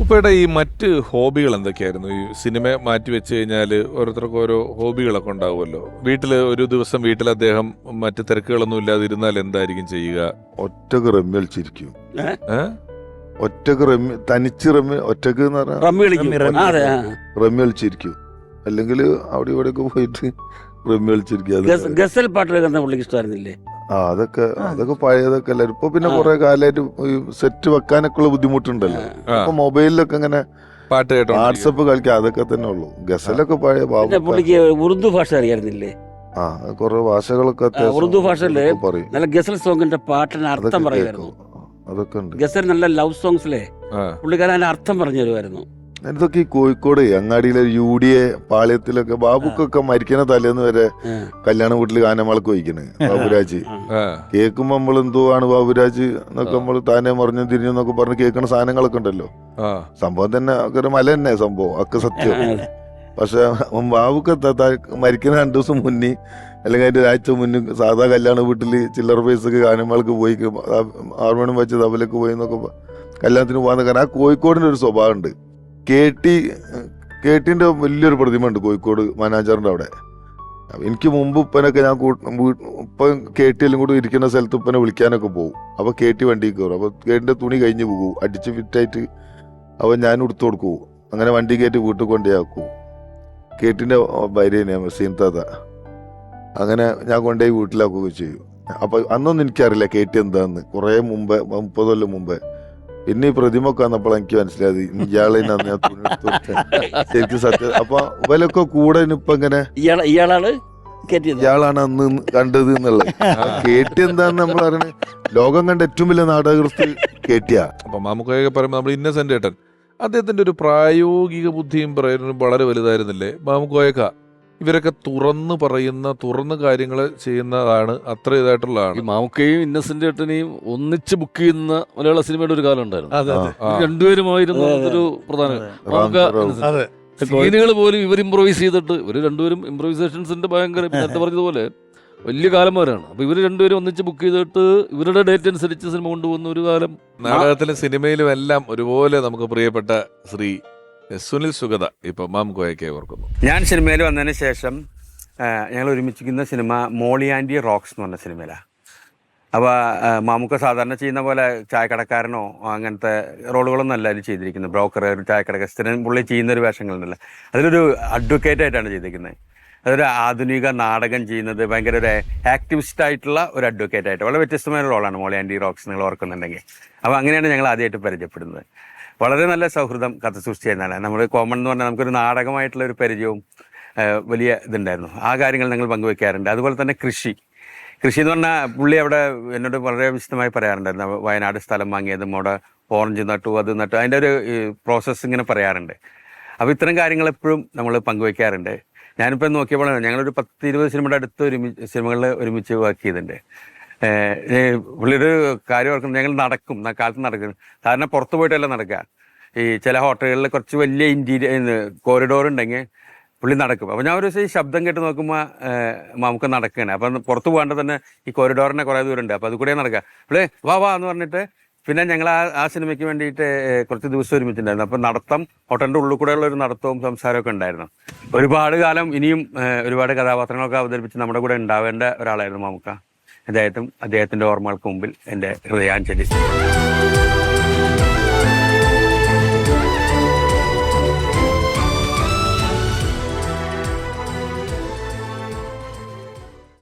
ഉപ്പയുടെ ഈ മറ്റ് ഹോബികൾ എന്തൊക്കെയായിരുന്നു? ഈ സിനിമ മാറ്റി വെച്ച് കഴിഞ്ഞാൽ ഓരോരുത്തർക്കും ഓരോ ഹോബികളൊക്കെ ഉണ്ടാവുമല്ലോ. വീട്ടിൽ ഒരു ദിവസം വീട്ടിൽ അദ്ദേഹം മറ്റ് തിരക്കുകളൊന്നും ഇല്ലാതെ ഇരുന്നാൽ എന്തായിരിക്കും ചെയ്യുക? ഒറ്റയ്ക്ക് റമ്മി കളിച്ചിരിക്കും? ഒറ്റയ്ക്ക് റമ്മി തനിച്ച് റമ്മി ഒറ്റയ്ക്ക് എന്ന് പറഞ്ഞാൽ റമ്മി കളിക്കും. ആ, അതെ ആ. റമ്മി കളിച്ചിരിക്കും. അല്ലെങ്കിൽ അവിടെ ഇവിടെയൊക്കെ പോയിട്ട് റമ്മി കളിച്ചിരിക്കും. അത് ഗസൽ പാട്ടുകൾ പുള്ളിക്ക് ഇഷ്ടമായിരുന്നില്ലേ? ആ അതൊക്കെ അതൊക്കെ പഴയതൊക്കെ അല്ലേ? ഇപ്പൊ പിന്നെ. കുറെ കാലമായിട്ട് സെറ്റ് വെക്കാനൊക്കെ ഉള്ള ബുദ്ധിമുട്ടുണ്ടല്ലോ. അപ്പൊ ഇപ്പൊ മൊബൈലിലൊക്കെ ഇങ്ങനെ പാട്ട് കേട്ടോ വാട്സപ്പ് കളിക്കുക അതൊക്കെ തന്നെ ഉള്ളൂ. ഗസലൊക്കെ പഴയ പുള്ളിക്ക് ഉറുദു ഭാഷ അറിയായിരുന്നില്ലേ ആ കുറെ ഭാഷകളൊക്കെ ഉറുദു ഭാഷയിൽ നല്ല ഗസൽ സോങ്ങിന്റെ പാട്ടിന് അർത്ഥം പറയുമായിരുന്നു അതൊക്കെ ഉണ്ട്. ഗസൽ നല്ല ലവ് സോങ്സിലെ അല്ലേ? പുള്ളിക്കാരൻ അതിന്റെ അർത്ഥം പറഞ്ഞു തരുമായിരുന്നു. ഇതൊക്കെ ഈ കോഴിക്കോട് അങ്ങാടിയിലെ യു ഡി എ പാളയത്തിലൊക്കെ ബാബുക്കൊക്കെ മരിക്കണ തലേന്ന് വരെ. കല്യാണ വീട്ടിൽ ഗാനമേളക്ക് വഹിക്കണ് ബാബുരാജ്. കേൾക്കുമ്പോ നമ്മൾ എന്തോ ആണ് ബാബുരാജ് എന്നൊക്കെ നമ്മൾ താനെ മറിഞ്ഞു തിരിഞ്ഞു എന്നൊക്കെ പറഞ്ഞ് കേൾക്കണ സാധനങ്ങളൊക്കെ ഉണ്ടല്ലോ. സംഭവം തന്നെ ഒരു മല തന്നെ സംഭവം ഒക്കെ സത്യം. പക്ഷെ ബാബുക്ക് മരിക്കുന്ന രണ്ടു ദിവസം മുന്നേ അല്ലെങ്കിൽ അതിന്റെ ഒരാഴ്ച മുന്നേ സാധാ കല്യാണ വീട്ടിൽ ചില്ലറ പൈസക്ക് ഗാനമേളക്ക് പോയി ഹാർമോണിയം വെച്ച് തബലക്ക് പോയി എന്നൊക്കെ കല്യാണത്തിന് പോകാൻ കാരണം ആ കോഴിക്കോടിന്റെ ഒരു സ്വഭാവം ഉണ്ട്. കെ ടി കെ ടിന്റെ വലിയൊരു പ്രതിമ ഉണ്ട് കോഴിക്കോട് മാനാജറിന്റെ അവിടെ. എനിക്ക് മുമ്പ് ഉപ്പനൊക്കെ ഞാൻ കൂട്ട- വീ- ഉപ്പ കെ എല്ലാം കൂടി ഇരിക്കുന്ന സ്ഥലത്ത് ഉപ്പനെ വിളിക്കാനൊക്കെ പോകും അപ്പോൾ കെ ടി വണ്ടി കയറും അപ്പോൾ കേട്ടിന്റെ തുണി കഴിഞ്ഞ് പോകും. അടിച്ച് ഫിറ്റായിട്ട് അവൻ ഞാൻ ഉടുത്തു കൊടുക്കും. അങ്ങനെ വണ്ടി കയറ്റി വീട്ടിൽ കൊണ്ടുപോയാക്കും കെ ടിന്റെ ഭാര്യനെയാണ് സീൻതാത അങ്ങനെ ഞാൻ കൊണ്ടുപോയി വീട്ടിലാക്കുകയും ചെയ്യും. അപ്പോൾ അന്നൊന്നും എനിക്കറിയില്ല കെ ടി എന്താന്ന്. കുറേ മുമ്പേ മുപ്പത് കൊല്ലം മുമ്പേ. പിന്നെ ഈ പ്രതിമൊക്കെ വന്നപ്പോൾ എനിക്ക് മനസ്സിലായി ഇയാളെ ശരിക്കും സത്യം. അപ്പൊ ഇവലൊക്കെ കൂടെ ഇനിയിപ്പൊ ഇങ്ങനെ ഇയാളാണ് ഇയാളാണ് അന്ന് കണ്ടത് എന്നുള്ളത്. കേട്ടി എന്താന്ന് നമ്മൾ പറയുന്നത് ലോകം കണ്ട ഏറ്റവും വലിയ നാടകൃത്ത് കേട്ടിയാ. അപ്പൊ മാമുക്കയൊക്കെ പറയുമ്പോൾ നമ്മൾ ഇന്നസെന്റ് ഏട്ടൻ. അദ്ദേഹത്തിന്റെ ഒരു പ്രായോഗിക ബുദ്ധിയും പറയുന്നതും വളരെ വലുതായിരുന്നില്ലേ? മാമുക്കോയക്ക. ഇവരൊക്കെ തുറന്ന് പറയുന്ന തുറന്ന് കാര്യങ്ങൾ ചെയ്യുന്നതാണ് അത്ര ഇതായിട്ടുള്ളതാണ്. ഈ മാമുക്കയും ഇന്നസെന്റ് ഏട്ടനെയും ഒന്നിച്ച് ബുക്ക് ചെയ്യുന്ന മലയാള സിനിമയുടെ ഒരു കാലം ഉണ്ടായിരുന്നു. രണ്ടുപേരുമായിരുന്നു. ഒരു പ്രധാന അതെ. മാമുക്ക അതെ. സീനുകൾ പോലും ഇവർ ഇംപ്രൊവൈസ് ചെയ്തിട്ട് ഇവർ രണ്ടുപേരും ഇംപ്രൊവൈസേഷൻസിന്റെ ഭയങ്കര നേരത്തെ പറഞ്ഞതുപോലെ വലിയ കാലന്മാരാണ്. അപ്പൊ ഇവർ രണ്ടുപേരും ഒന്നിച്ച് ബുക്ക് ചെയ്തിട്ട് ഇവരുടെ ഡേറ്റ് അനുസരിച്ച് സിനിമ കൊണ്ടുപോകുന്ന ഒരു കാലം നാടകത്തിലും സിനിമയിലും എല്ലാം ഒരുപോലെ നമുക്ക് പ്രിയപ്പെട്ട ശ്രീ സുനിൽ സുഗത ഇപ്പൊ മാമുക്കോയൊക്കെ ഓർക്കുന്നു. ഞാൻ സിനിമയിൽ വന്നതിന് ശേഷം ഞങ്ങൾ ഒരുമിച്ചിരിക്കുന്ന സിനിമ മോളി ആൻഡി റോക്സ് എന്ന് പറഞ്ഞ സിനിമയിലാണ് അപ്പോൾ മാമുക്ക സാധാരണ ചെയ്യുന്ന പോലെ ചായക്കടക്കാരനോ അങ്ങനത്തെ റോളുകളൊന്നും അല്ല അതിൽ ചെയ്തിരിക്കുന്നത്. ബ്രോക്കർ ഒരു ചായക്കടക്കാരൻ പുള്ളി ചെയ്യുന്ന ഒരു വേഷങ്ങളുണ്ടല്ലോ. അതിലൊരു അഡ്വക്കേറ്റ് ആയിട്ടാണ് ചെയ്തിരിക്കുന്നത്. അതൊരു ആധുനിക നാടകം ചെയ്യുന്നത് ഭയങ്കര ഒരു ആക്ടിവിസ്റ്റ് ആയിട്ടുള്ള ഒരു അഡ്വക്കേറ്റ് ആയിട്ട് വളരെ വ്യത്യസ്തമായ റോളാണ് മോളി ആൻഡി റോക്സ് നിങ്ങൾ ഓർക്കുന്നുണ്ടെങ്കിൽ. അപ്പോൾ അങ്ങനെയാണ് ഞങ്ങൾ ആദ്യമായിട്ട് പരിചയപ്പെടുന്നത്. വളരെ നല്ല സൗഹൃദം കഥ സൃഷ്ടിച്ചതാണ് നമ്മൾ കോമൺ എന്ന് പറഞ്ഞാൽ നമുക്കൊരു നാടകമായിട്ടുള്ള ഒരു പരിചയവും വലിയ ഇതുണ്ടായിരുന്നു. ആ കാര്യങ്ങൾ ഞങ്ങൾ പങ്കുവെക്കാറുണ്ട്. അതുപോലെ തന്നെ കൃഷി. കൃഷി എന്ന് പറഞ്ഞാൽ പുള്ളി അവിടെ എന്നോട് വളരെ വിശദമായി പറയാറുണ്ടായിരുന്നു. വയനാട് സ്ഥലം വാങ്ങിയതും അവിടെ ഓറഞ്ച് നട്ടു അത് നട്ടു അതിന്റെ ഒരു പ്രോസസ്സ് ഇങ്ങനെ പറയാറുണ്ട്. അപ്പോൾ ഇത്തരം കാര്യങ്ങൾ എപ്പോഴും നമ്മൾ പങ്കുവെക്കാറുണ്ട്. ഞാനിപ്പോൾ നോക്കിയപ്പോൾ ഞങ്ങളൊരു പത്ത് ഇരുപത് സിനിമയുടെ അടുത്ത് ഒരുമിച്ച് സിനിമകളിൽ ഒരുമിച്ച് വർക്ക് ചെയ്തിട്ടുണ്ട് പുള്ളിയൊരു കാര്യം ഓർക്കുന്നത് ഞങ്ങൾ നടക്കും. കാലത്ത് നടക്കും. സാധാരണ പുറത്ത് പോയിട്ടല്ല നടക്കുക. ഈ ചില ഹോട്ടലുകളിൽ കുറച്ച് വലിയ ഇന്റീരിയർ കോറിഡോർ ഉണ്ടെങ്കിൽ പുള്ളി നടക്കും. അപ്പോൾ ഞാൻ ഒരു ദിവസം ഈ ശബ്ദം കേട്ട് നോക്കുമ്പോൾ നമുക്ക് നടക്കുകയാണ് അപ്പം പുറത്ത് പോകാണ്ട് തന്നെ ഈ കോറിഡോറിനെ കുറേ ദൂരം ഉണ്ട് അപ്പോൾ അത് കൂടെ നടക്കുക. പുള്ളി വാ വാ എന്ന് പറഞ്ഞിട്ട് പിന്നെ ഞങ്ങൾ ആ ആ സിനിമയ്ക്ക് വേണ്ടിയിട്ട് കുറച്ച് ദിവസം ഒരുമിച്ചിട്ടുണ്ടായിരുന്നു. അപ്പം നടത്തം ഹോട്ടലിന്റെ ഉള്ളിൽ കൂടെയുള്ള ഒരു നടത്തവും സംസാരമൊക്കെ ഉണ്ടായിരുന്നു. ഒരുപാട് കാലം ഇനിയും ഒരുപാട് കഥാപാത്രങ്ങളൊക്കെ അവതരിപ്പിച്ച് നമ്മുടെ കൂടെ ഉണ്ടാവേണ്ട ഒരാളായിരുന്നു മാമുക്ക അദ്ദേഹത്തും അദ്ദേഹത്തിന്റെ ഓർമ്മകൾക്ക് മുമ്പിൽ എന്റെ ഹൃദയാഞ്ജലി.